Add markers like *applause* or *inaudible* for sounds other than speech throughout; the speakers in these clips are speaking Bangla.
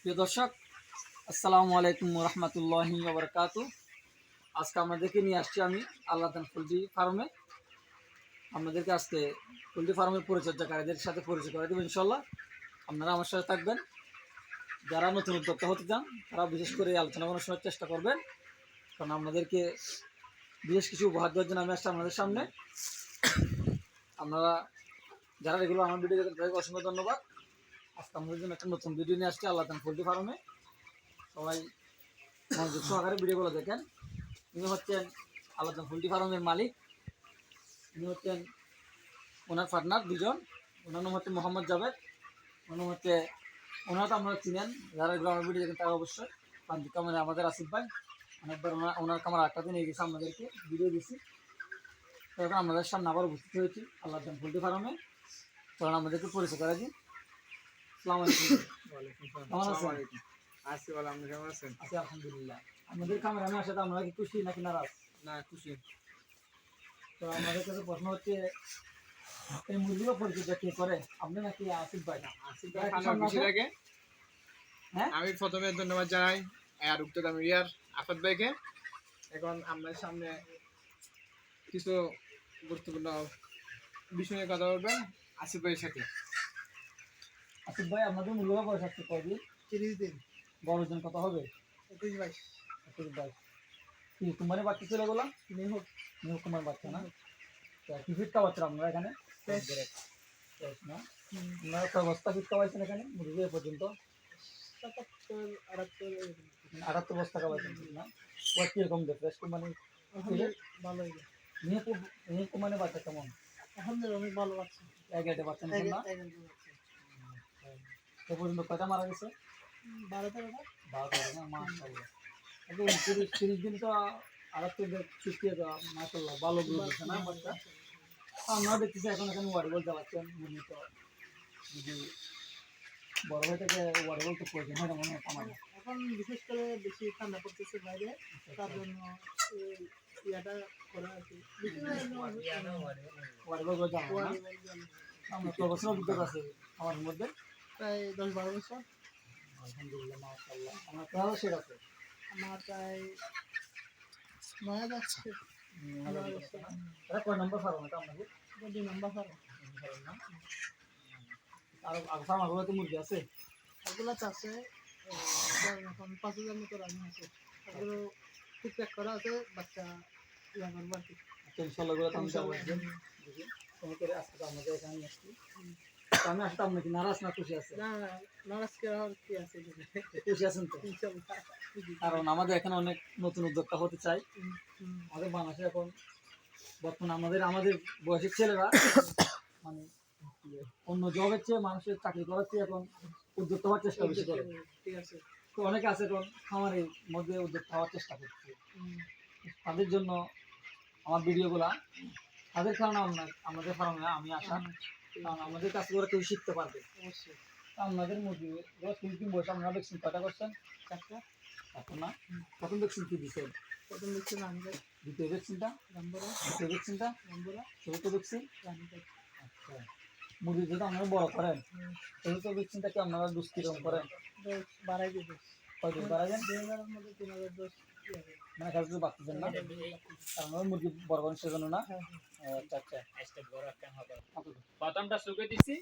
প্রিয় দর্শক, আসসালামু আলাইকুম রহমতুল্লাহি ওবরকাত। আজকে আপনাদেরকে নিয়ে আসছি আমি আল্লাহ পোলট্রি ফার্মে। আপনাদেরকে আজকে পোলট্রি ফার্মের পরিচর্যাকারীদের সাথে পরিচয় করে দেবো ইনশাল্লাহ আপনারা আমার সাথে থাকবেন। যারা নতুন উদ্যোক্তা হতে চান, তারা বিশেষ করে আলোচনা করার চেষ্টা করবেন। কারণ আপনাদেরকে বিশেষ কিছু উপহার দেওয়ার জন্য আমি আসছি আপনাদের সামনে। আপনারা যারা রেগুলার আমার ভিডিও দেখেন, তাদেরকে অসংখ্য ধন্যবাদ। আজকে আমাদের জন্য একটা নতুন ভিডিও নিয়ে আসছি, আল্লাহ তান পোলট্রি ফার্মে সবাই মনোযোগ সহকারে ভিডিওগুলো দেখেন। ইনি হচ্ছেন আল্লাহ তান পোলট্রি ফার্মের মালিক। ইনি হচ্ছেন ওনার পার্টনার দুজন। ওনার নাম হচ্ছে মোহাম্মদ জাভেদ। ওনার হচ্ছে, ওনারা তো আপনারা চিনেন, যারা এগুলো আমার ভিডিও দেখেন তারা অবশ্যই। পান্তি কামারে আমাদের আসিফ ভাই। অনেকবার ওনার ওনার কামার আটটা দিন এগিয়েছে আমাদেরকে ভিডিও দিছি। তো আমাদের সামনে আবার উপস্থিত হয়েছি আল্লাহ তান পোলট্রি ফার্মে তখন আমাদেরকে পরিচয় করে দিন সালাম আলাইকুম। আছি বলে আপনি কেমন আছেন? আছি আলহামদুলিল্লাহ। আমাদের খামারে আমি আমরা কি খুশি নাকি নারাজ? না খুশি। তো আমাদের কাছে প্রশ্ন হচ্ছে এই মুরগিও পরিচর্যা কে করে? আপনি নাকি আসিফ ভাই? আসিফ ভাই, ভাই সামনে লাগে হ্যাঁ? আমি প্রথমে ধন্যবাদ জানাই আর উক্ত আফাদ ভাইকে। এখন আপনার সামনে কিছু গুরুত্বপূর্ণ বিষয় নিয়ে কথা বলবেন আসিফ ভাইয়ের সাথে। আসিফ ভাই আপনাদের মুরগিও বয়স আছে কদিন তিরিশ দিন। বড় ওজন কত হবে? একুশ বাইশ। আসিফ ভাই কি কুমারের বাচ্চা ছিল বলা নিহক নিহক কুমার বাচ্চা না? তো কি ফিট খাওয়াচ্ছেন আপনারা এখানে? না? আপনারা কয় বস্তা ফিট খাওয়াইছেন এখানে মুরগি এ পর্যন্ত? আটাত্তর বস্তা খাওয়াইছেন না? ও কীরকম দেয় ফ্রেশ কোম্পানি ভালো নিহক নিহক কুমারের বাচ্চা কেমন? আলহামদুলিল্লাহ অনেক ভালো এক বাচ্চা না? এ পর্যন্ত কয়টা মারা গেছে? বারো তেরোটা বারো তেরো না তিরিশ তিরিশ দিন তো আটাত্তর ফিফটি মাশাআল্লাহ ভালো গ্রোথ হচ্ছে না বাচ্চা আমরা দেখতেছি এখন এখানে ওয়ারিবল চালাচ্ছেন উনি তো যদি বড় হয়ে থেকে ওয়ারিবল তো প্রয়োজন হয় না মনে হয় আমার এখন বিশেষ করে বেশি ঠান্ডা পড়তেছে বাইরে তার জন্য এই ইয়াটা করা আর কি। আমরা তো অভিজ্ঞতা আছে আমার মধ্যে। প্রায় দশ বারো বছর। আলহামদুলিল্লাহ মাশাআল্লাহ। আমার সেটা আছে। আমার প্রায় নয়া যাচ্ছে এটা কয় নম্বর ফার্ম এটা এটা দুই নম্বর ফার্ম আর আর ফার্মার তো মুরগি আছে। চাষে এখন পাঁচ হাজার মতো রানি আছে ওগুলো ঠিকঠাক করা আছে বাচ্চা ইয়া করব আর কি। আচ্ছা ইনশাল্লাহগুলো তো আমি যাব ইনশাল্লাহ। একদিন। দেখি তুমি করে আজকে আমাদের এখানে আসছি। আমি আসতে আপনি কি নারাজ না খুশি আছে? না নারাজ করার কি আছে? খুশি আছেন তো? কারণ আমাদের এখানে অনেক নতুন উদ্যোক্তা হতে চাই। আমাদের বাংলাদেশে এখন বর্তমানে আমাদের আমাদের বয়সের ছেলেরা মানে অন্য জবের চেয়ে মানুষের চাকরি করার চেয়ে এখন উদ্যোক্তা হওয়ার চেষ্টা বেশি করে। ঠিক আছে তো অনেকে আছে এখন খামারের মধ্যে উদ্যোক্তা হওয়ার চেষ্টা করছে। তাদের জন্য আমার ভিডিওগুলা তাদের কারণে আমাদের ফার্মে আমি আসা আমাদের কাছে ওরা কেউ শিখতে পারবে। অবশ্যই। আপনাদের মুরগি ওরা তিন দিন বয়স আপনারা ভ্যাকসিন কটা করছেন? চারটা? এখন না? প্রথম ভ্যাকসিন কি দিচ্ছেন প্রথম দেখছি রামগড় দ্বিতীয় ভ্যাকসিনটা? রামবরা দ্বিতীয় ভ্যাকসিনটা? রামবরা চতুর্থ ভ্যাকসিন? আচ্ছা। মুরগি যেটা আপনারা বড় করেন চতুর্থ ভ্যাকসিনটা কি আপনারা দুষ কীরকম করেন বাড়াই দিয়ে কয়দিন। মানে কাছে তো বাড়তেছেন না? কারণ মুরগি বড় সেজন্য না? হ্যাঁ, হ্যাঁ। আচ্ছা আচ্ছা। কত? প্রথমটা শুকে দিছি।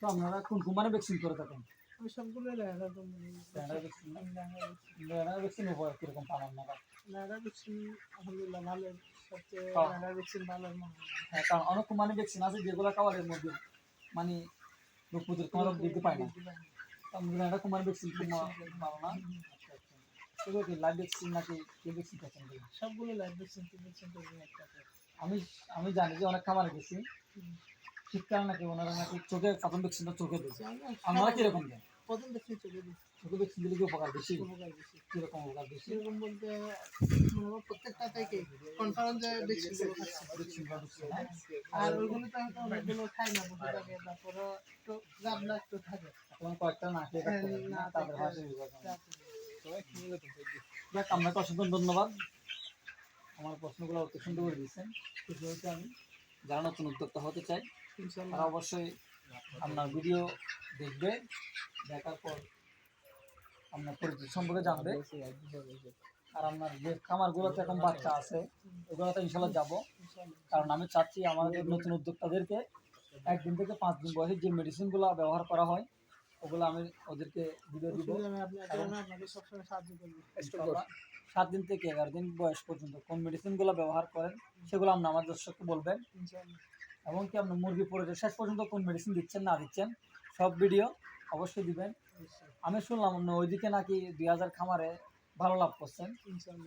তো আপনারা কোন কোম্পানি ভ্যাকসিন করে থাকেন? আমি সবগুলো ভ্যাকসিন না? Standard vaccine. উপর কীরকম পান আপনারা নায়রা ভ্যাকসিন আলহামদুলিল্লাহ ভালো। সবচেয়ে। ভ্যাকসিন ভালো হ্যাঁ, কারণ অনেক কোম্পানি ভ্যাকসিন আছে যেগুলো খাওয়ারের মধ্যে মানে রোগ প্রতিরোধ ক্ষমতা বৃদ্ধি পায় না। কুমার কোম্পানি ভ্যাকসিন ভালো না। আচ্ছা আচ্ছা। সেগুলো কি লাইভ ভ্যাকসিন নাকি কে ভ্যাকসিন খাচ্ছেন সবগুলো লাইভ ভ্যাকসিন তিন ভ্যাকসিন করবেন একটা আমি আমি জানি যে অনেক খামারে গেছি। শীতকাল নাকি ওনারা নাকি চোখে কাপড় ভ্যাকসিনটা চোখে দিয়েছে। আমরা আপনারা কীরকম দেন? প্রথম ভ্যাকসিন চলে চোখে ভ্যাকসিন দিলে কি উপকার বেশি? উপকার বেশি? কীরকম উপকার বেশি? সেরকম বলতে মনে হয় প্রত্যেকটা থেকে কনফারেন্স যে ভ্যাকসিন হ্যাঁ? আর ওইগুলো তো হয়তো অনেকগুলো খাই না বসে থাকে তারপরে একটু গাবলা একটু থাকে। এখন কয়েকটা না খেয়ে না, বিভাজন। তারপরে যাক আপনাকে অসংখ্য ধন্যবাদ। আমার প্রশ্নগুলো অত সুন্দর করে দিয়েছেন। আমি। যারা নতুন উদ্যোক্তা হতে চাই অবশ্যই আপনার ভিডিও দেখবে দেখার পর আপনার পরিচিত সম্পর্কে জানবে। আর আপনার যে খামারগুলোতে এখন বাচ্চা আছে ওগুলোতে ইনশাল্লাহ যাব। কারণ আমি চাচ্ছি আমাদের নতুন উদ্যোক্তাদেরকে একদিন থেকে পাঁচ দিন বয়সে যে মেডিসিনগুলো ব্যবহার করা হয় ওগুলো আমি ওদেরকে ভিডিও দিব। সাত দিন থেকে এগারো দিন বয়স পর্যন্ত কোন মেডিসিনগুলো ব্যবহার করেন সেগুলো আপনি আমার দর্শককে বলবেন। এবং কি আপনি মুরগি পরিচয় শেষ পর্যন্ত কোন মেডিসিন দিচ্ছেন না দিচ্ছেন সব ভিডিও অবশ্যই দিবেন। আমি শুনলাম অন্য ওইদিকে নাকি দুই হাজার খামারে ভালো লাভ করছেন।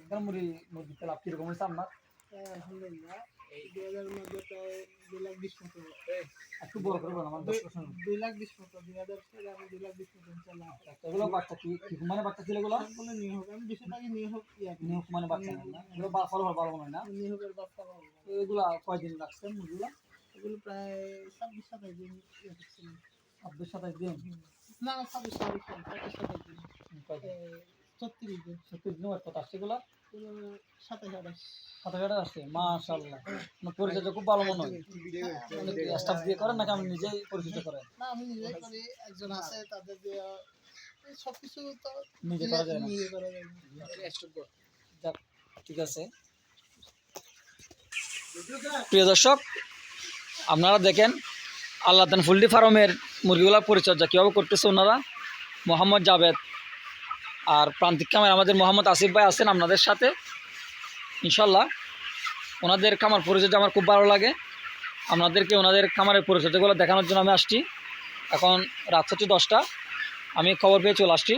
এখানে মুরগি মুরগিতে লাভ কীরকম হয়েছে আপনার? হ্যাঁ, একটু বড় আমার দুই লাখ বিশ মতো দুই হাজার দুই লাখ বিশ মতো ইনশাআল্লাহ। এগুলো বাচ্চা কি মানে বাচ্চা ছিল এগুলো? সবগুলো নিয়ে হোক আমি বেশিরভাগই নিয়ে হোক করি। মানে বাচ্চা না ভালো নিয়ে এগুলো কয়দিন রাখছেন মুরগিগুলো? এগুলো প্রায় ছাব্বিশ সাতাশ দিন ইয়ে ছাব্বিশ সাতাশ দিন? না ছাব্বিশ তারিখ ছাব্বিশ সাতাশ দিন। ছত্রিশ দিন। ছত্রিশ দিন কত আসছে এগুলো? এগুলো সাতাশ আঠাশ। সাতাশ আঠাশ আসছে? মাশাল্লাহ মানে পরিচর্যা খুব ভালো মনে হয়। স্টাফ দিয়ে করেন নাকি আপনি নিজেই পরিচর্যা করেন? না আমি করি। একজন আছে তাদের দিয়ে সবকিছু তো নিজে করা যায় না? নিজে করা যায় যাক ঠিক আছে। প্রিয় দর্শক আপনারা দেখেন, আল্লাহ ফুলটি ফার্মের মুরগিগুলোর পরিচর্যা কীভাবে করতেছে ওনারা? মোহাম্মদ জাভেদ আর প্রান্তিক কামার আমাদের মোহাম্মদ আসিফ ভাই আছেন আপনাদের সাথে। ইনশাল্লাহ ওনাদের খামার পরিচর্যা আমার খুব ভালো লাগে। আপনাদেরকে ওনাদের খামারের পরিচর্যাগুলো দেখানোর জন্য আমি আসছি। এখন রাত হচ্ছে দশটা, আমি খবর পেয়ে চলে আসছি।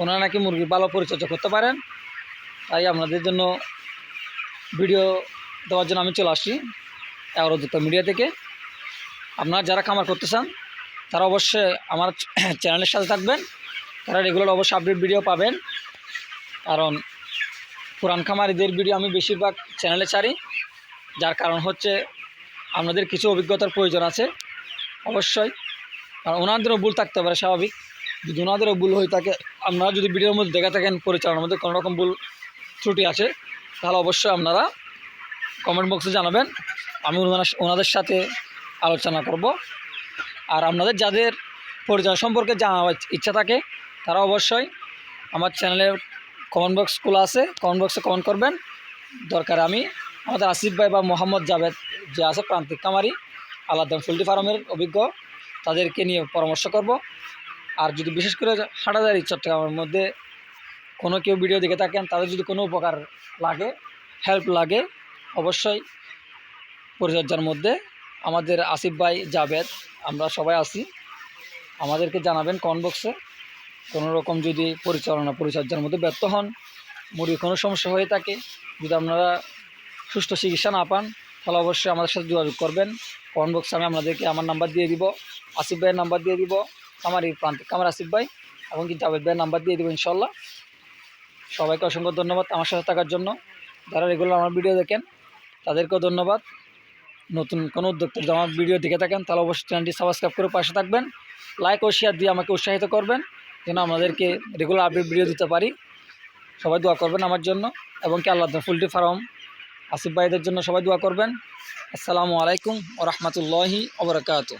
ওনারা নাকি মুরগির ভালো পরিচর্যা করতে পারেন, তাই আপনাদের জন্য ভিডিও দেওয়ার জন্য আমি চলে আসছি। এগারো দুটো মিডিয়া থেকে। আপনারা যারা খামার করতে চান, তারা অবশ্যই আমার *clears throat* চ্যানেলের সাথে থাকবেন। তারা রেগুলার অবশ্যই আপডেট ভিডিও পাবেন। কারণ পুরান খামারিদের ভিডিও আমি বেশিরভাগ চ্যানেলে ছাড়ি। যার কারণ হচ্ছে আপনাদের কিছু অভিজ্ঞতার প্রয়োজন আছে। অবশ্যই। কারণ ওনাদেরও ভুল থাকতে পারে, স্বাভাবিক। যদি ওনাদেরও ভুল হয়ে থাকে, আপনারা যদি ভিডিওর মধ্যে দেখে থাকেন পরিচালনার মধ্যে কোনো রকম ভুল ত্রুটি আছে, তাহলে অবশ্যই আপনারা কমেন্ট বক্সে জানাবেন। আমি ওনাদের সাথে আলোচনা করব। আর আপনাদের যাদের পরিচয় সম্পর্কে জানার ইচ্ছা থাকে, তারা অবশ্যই আমার চ্যানেলের কমেন্ট বক্স খোলা আছে। কমেন্ট বক্সে কমেন্ট করবেন। দরকার আমি আমাদের আসিফ ভাই বা মোহাম্মদ জাভেদ যে আছে, প্রান্তিক কামারি আলাদা ফুলটি ফার্মের অভিজ্ঞ, তাদেরকে নিয়ে পরামর্শ করব। আর যদি বিশেষ করে হাটাদারি চট্টগ্রামের মধ্যে কোনো কেউ ভিডিও দেখে থাকেন, তাদের যদি কোনো উপকার লাগে হেল্প লাগে, অবশ্যই পরিচর্যার মধ্যে আমাদের আসিফ ভাই জাভেদ আমরা সবাই আছি। আমাদেরকে জানাবেন বক্সে। কোনো রকম যদি পরিচালনা পরিচর্যার মধ্যে ব্যর্থ হন, মুরগির কোনো সমস্যা হয়ে থাকে, যদি আপনারা সুষ্ঠু চিকিৎসা না পান, তাহলে অবশ্যই আমাদের সাথে যোগাযোগ করবেন। বক্সে আমি আপনাদেরকে আমার নাম্বার দিয়ে দিব, আসিফ ভাইয়ের নাম্বার দিয়ে দিব, আমার এই প্রান্তিক আমার আসিফ ভাই এবং কি জাভেদ ভাইয়ের নাম্বার দিয়ে দিব ইনশাল্লাহ সবাইকে অসংখ্য ধন্যবাদ আমার সাথে থাকার জন্য। যারা রেগুলার আমার ভিডিও দেখেন, তাদেরকেও ধন্যবাদ। নতুন কোনো উদ্যোক্তা যদি আমার ভিডিও দেখে থাকেন, তাহলে অবশ্যই চ্যানেলটি সাবস্ক্রাইব করে পাশে থাকবেন। লাইক ও শেয়ার দিয়ে আমাকে উৎসাহিত করবেন, যেন আমাদেরকে রেগুলার আপডেট ভিডিও দিতে পারি। সবাই দোয়া করবেন আমার জন্য, এবং কি আল্লাহ ফুলটি ফার্ম। আসিফ ভাইদের জন্য সবাই দোয়া করবেন। আসসালামু আলাইকুম ও রহমতুল্লাহি ওবরাকাতু